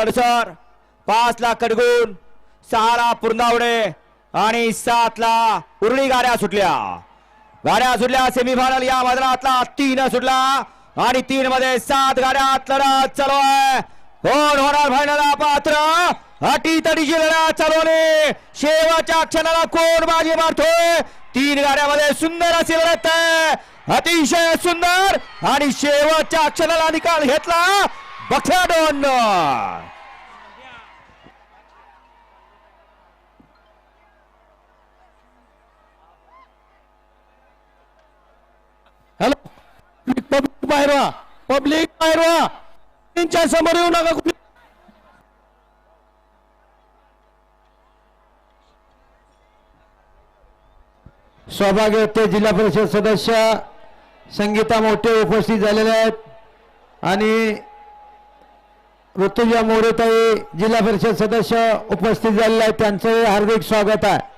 Sir पाच ला कडगुण सहा ला पुरंदावडे आणि सात ला उरळी गाड्या सुटल्या. गाड्या सुटल्या सेमीफायनल या मैदानातला तीन सुटला आणि तीन मध्ये सात गाड्यात लढत चालू आहे कोण होणार फायनल पात्र? अटी तडीची लढत चालवले. शेवटच्या क्षणाला कोण बाजी मारतोय? तीन गाड्यामध्ये सुंदर अशी लढत आहे. अतिशय सुंदर आणि शेवटच्या क्षणाला निकाल घेतला. बख्या हॅलो पब्लिक बाहेर व्हा. पब्लिक बाहेर व्हा. तीनच्या समोर येऊ नका कुठे सौभाग्य जिल्हा परिषद सदस्य संगीता मोठे उपस्थित झालेले आहेत. आणि ऋतुजा मोरेताई जिल्हा परिषद सदस्य उपस्थित झालेले आहेत. त्यांचं हार्दिक स्वागत आहे.